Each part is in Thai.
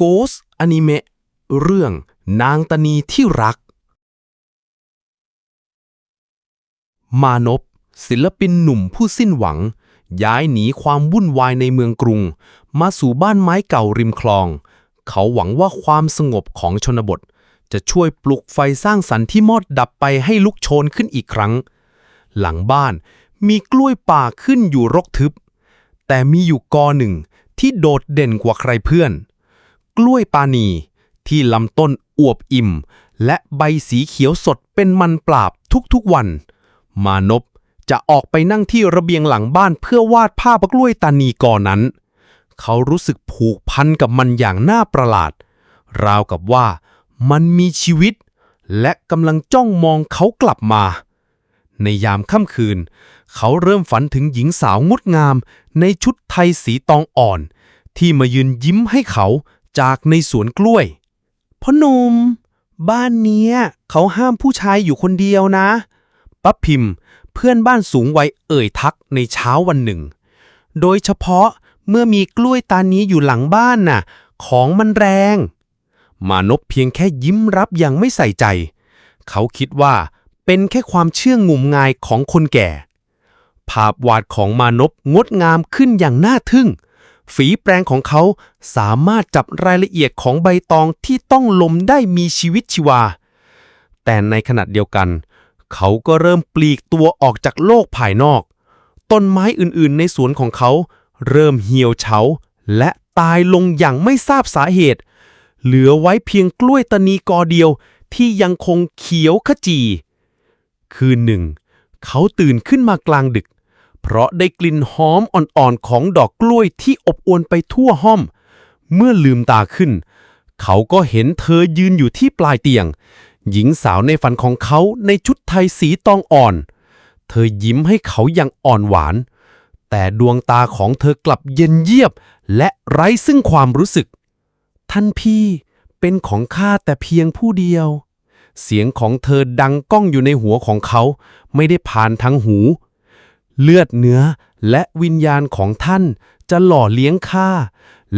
โกสอนิเมะเรื่องนางตนีที่รัก มานพศิลปินหนุ่มผู้สิ้นหวัง ย้ายหนีความวุ่นวายในเมืองกรุง มาสู่บ้านไม้เก่าริมคลอง เขาหวังว่าความสงบของชนบท จะช่วยปลุกไฟสร้างสรรค์ที่มอดดับไปให้ลุกโชนขึ้นอีกครั้ง หลังบ้านมีกล้วยป่าขึ้นอยู่รกทึบ แต่มีอยู่กอหนึ่งที่โดดเด่นกว่าใครเพื่อน กล้วยปานี ที่ลำต้นอวบอิ่ม และใบสีเขียวสดเป็นมันปราบทุกๆวัน มานพจะออกไปนั่งที่ระเบียงหลังบ้านเพื่อวาดภาพกล้วยตานีก่อนั้น เขารู้สึกผูกพันกับมันอย่างน่าประหลาด ราวกับว่ามันมีชีวิต และกำลังจ้องมองเขากลับมา ในยามค่ำคืน เขาเริ่มฝันถึงหญิงสาวงดงามในชุดไทยสีตองอ่อน ที่มายืนยิ้มให้เขา จากในสวนกล้วยพ่อหนุ่มบ้านเนี้ยเขาห้ามผู้ชายอยู่คนเดียวนะป้าพิมพ์เพื่อนบ้านสูงวัยเอ่ยทักในเช้าวันหนึ่ง โดยเฉพาะเมื่อมีกล้วยตานี้อยู่หลังบ้านน่ะ ของมันแรง มานพเพียงแค่ยิ้มรับอย่างไม่ใส่ใจ เขาคิดว่าเป็นแค่ความเชื่องงมงายของคนแก่ ภาพวาดของมานพงดงามขึ้นอย่างน่าทึ่ง ฝีแปรงของเขาสามารถจับรายละเอียดของใบตองที่ต้องลมได้มีชีวิตชีวา แต่ในขณะเดียวกัน เขาก็เริ่มปลีกตัวออกจากโลกภายนอก ต้นไม้อื่นๆ ในสวนของเขา เริ่มเหี่ยวเฉาและตายลงอย่างไม่ทราบสาเหตุ เหลือไว้เพียงกล้วยตานีกอเดียวที่ยังคงเขียวขจี คืนหนึ่ง เขาตื่นขึ้นมากลางดึก เพราะได้กลิ่นหอมอ่อนๆของดอกกล้วยที่อบอวลไปทั่วห้องเมื่อลืมตาขึ้น เขาก็เห็นเธอยืนอยู่ที่ปลายเตียง หญิงสาวในฝันของเขาในชุดไทยสีตองอ่อน เธอยิ้มให้เขาอย่างอ่อนหวาน แต่ดวงตาของเธอกลับเย็นเยียบ และไร้ซึ่งความรู้สึก ท่านพี่เป็นของข้าแต่เพียงผู้เดียว เสียงของเธอดังก้องอยู่ในหัวของเขา ไม่ได้ผ่านทั้งหู เลือดเนื้อและวิญญาณของท่านจะหล่อเลี้ยงข้า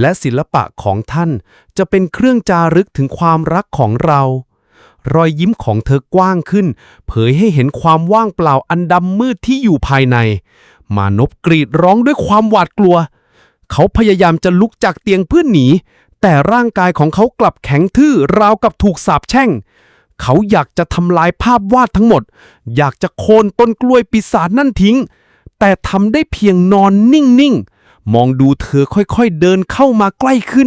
และศิลปะของท่านจะเป็นเครื่องจารึกถึงความรักของเรา รอยยิ้มของเธอกว้างขึ้น เผยให้เห็นความว่างเปล่าอันดำมืดที่อยู่ภายใน มานพกรีดร้องด้วยความหวาดกลัว เขาพยายามจะลุกจากเตียงเพื่อหนี แต่ร่างกายของเขากลับแข็งทื่อราวกับถูกสาปแช่ง เขาอยากจะทำลายภาพวาดทั้งหมด อยากจะโค่นต้นกล้วยปีศาจนั่นทิ้ง แต่ทำได้เพียงนอนนิ่งๆมองดูเธอค่อยๆเดินเข้ามาใกล้ขึ้น